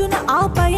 అర్జున ఆపై